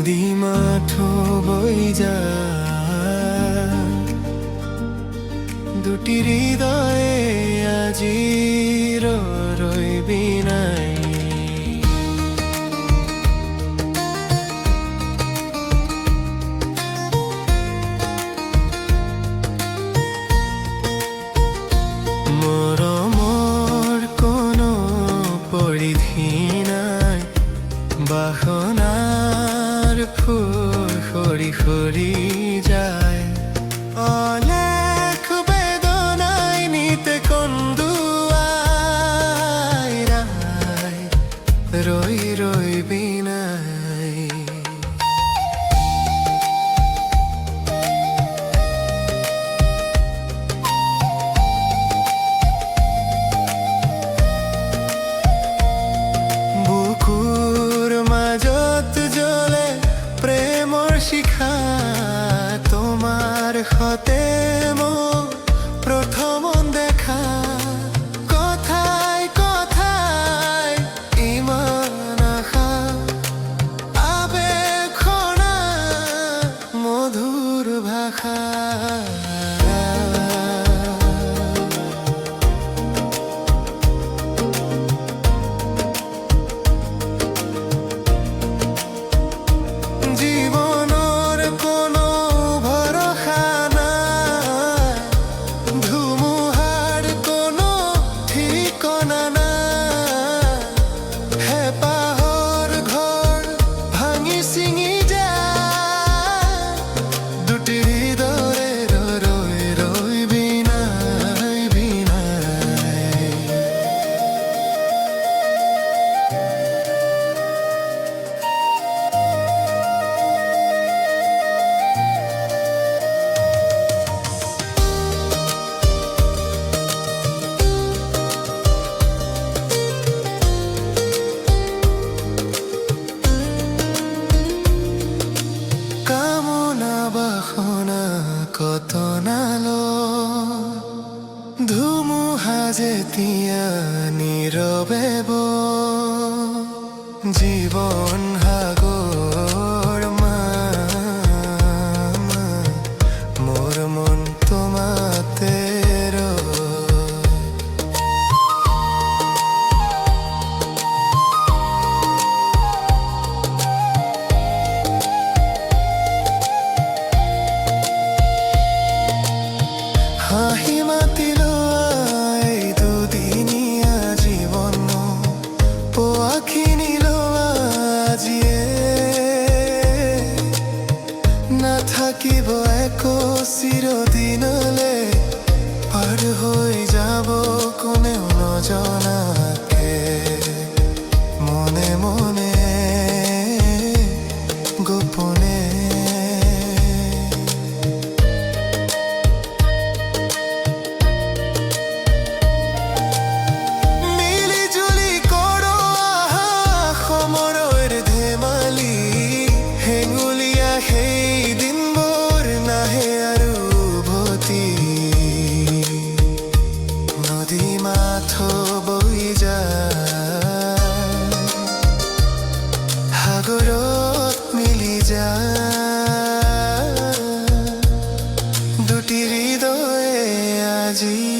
নদী মাঠ বই যা দুটি হৃদয়ে আজি রইবি নাই। মৰমৰ কোনো পৰিধি নাই। বাসনা ফুল হরি হরি যায়। অনেক শিখা তোমার হতে কাঁদিয়া নীরবে জীবন চিরদিনা I'm sadie